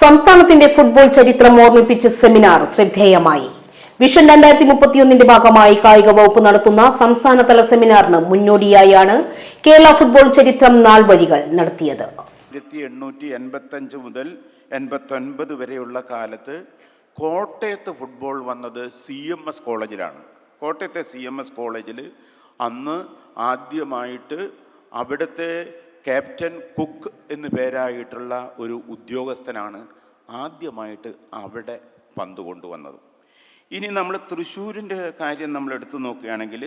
സംസ്ഥാനത്തിന്റെ ഫുട്ബോൾ ചരിത്രം ഓർമ്മിപ്പിച്ച സെമിനാർ ശ്രദ്ധേയമായി. വിഷൻ രണ്ടായിരത്തി മുപ്പത്തിയൊന്നിന്റെ ഭാഗമായി കായിക വകുപ്പ് നടത്തുന്ന സംസ്ഥാനതല സെമിനാറിന് മുന്നോടിയായാണ് കേരള ഫുട്ബോൾ ചരിത്രം നാൾ വഴികൾ നടത്തിയത് മുതൽ വരെയുള്ള കാലത്ത് കോട്ടയത്ത് ഫുട്ബോൾ വന്നത് സി എം എസ് കോളേജിലാണ്. കോട്ടയത്തെ സി എം എസ് കോളേജിൽ അന്ന് ആദ്യമായിട്ട് അവിടുത്തെ ക്യാപ്റ്റൻ കുക്ക് എന്ന് പേരായിട്ടുള്ള ഒരു ഉദ്യോഗസ്ഥനാണ് ആദ്യമായിട്ട് അവിടെ പന്ത് കൊണ്ടുവന്നത്. ഇനി നമ്മൾ തൃശ്ശൂരിന്റെ കാര്യം നമ്മൾ എടുത്തു നോക്കുകയാണെങ്കിൽ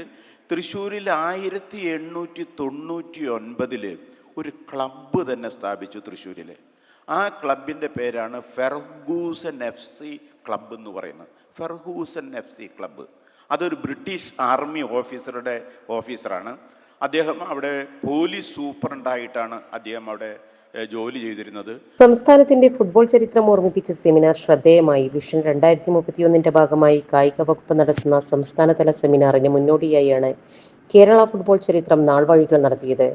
തൃശ്ശൂരിൽ ആയിരത്തി എണ്ണൂറ്റി തൊണ്ണൂറ്റി ഒൻപതിൽ ഒരു ക്ലബ്ബ് തന്നെ സ്ഥാപിച്ചു തൃശ്ശൂരിൽ. ആ ക്ലബിന്റെ പേരാണ് ഫെർഗൂസൻ എഫ് സി ക്ലബ്ബ് എന്ന് പറയുന്നത്. Fergusson F C club. അതൊരു ബ്രിട്ടീഷ് ആർമി ഓഫീസറുടെ ഓഫീസറാണ്. അദ്ദേഹം അവിടെ പോലീസ് സൂപ്രണ്ടായിട്ടാണ് അദ്ദേഹം അവിടെ ജോലി ചെയ്തിരുന്നത്. സംസ്ഥാനത്തിന്റെ ഫുട്ബോൾ ചരിത്രം ഓർമ്മിപ്പിച്ച സെമിനാർ ശ്രദ്ധേയമായി. വിഷൻ രണ്ടായിരത്തി മുപ്പത്തിയൊന്നിന്റെ ഭാഗമായി കായിക വകുപ്പ് നടത്തുന്ന സംസ്ഥാനതല സെമിനാറിന് മുന്നോടിയായാണ് കേരള ഫുട്ബോൾ ചരിത്രം നാൾവഴികൾ നടത്തിയത്.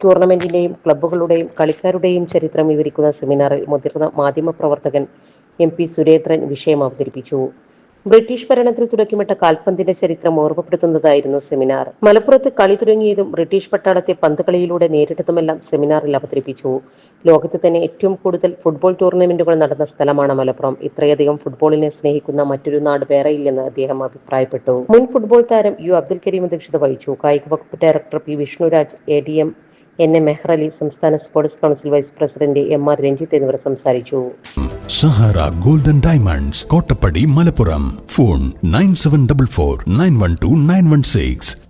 ടൂർണമെന്റിന്റെയും ക്ലബ്ബുകളുടെയും കളിക്കാരുടെയും ചരിത്രം വിവരിക്കുന്ന സെമിനാറിൽ മുതിർന്ന മാധ്യമപ്രവർത്തകൻ എം പി സുരേന്ദ്രൻ വിഷയം അവതരിപ്പിച്ചു. ബ്രിട്ടീഷ് ഭരണത്തിൽ തുടക്കിമിട്ട കാൽപന്തിന്റെ ചരിത്രം ഓർമ്മപ്പെടുത്തുന്നതായിരുന്നു സെമിനാർ. മലപ്പുറത്ത് കളി തുടങ്ങിയതും ബ്രിട്ടീഷ് പട്ടാളത്തെ പന്ത് കളിയിലൂടെ നേരിട്ടതുമെല്ലാം സെമിനാറിൽ അവതരിപ്പിച്ചു. ലോകത്ത് തന്നെ ഏറ്റവും കൂടുതൽ ഫുട്ബോൾ ടൂർണമെന്റുകൾ നടന്ന സ്ഥലമാണ് മലപ്പുറം. ഇത്രയധികം ഫുട്ബോളിനെ സ്നേഹിക്കുന്ന മറ്റൊരു നാട് വേറെയില്ലെന്ന് അദ്ദേഹം അഭിപ്രായപ്പെട്ടു. മുൻ ഫുട്ബോൾ താരം യു അബ്ദുൽ കരീം അധ്യക്ഷത വഹിച്ചു. കായിക വകുപ്പ് director P Vishnuraj A D M N A Mehrali സംസ്ഥാന sports council vice president M R Ranjith എന്നിവർ സംസാരിച്ചു. Sahara golden diamonds Kottappadi Malappuram. Phone nine seven double four nine one two nine one six.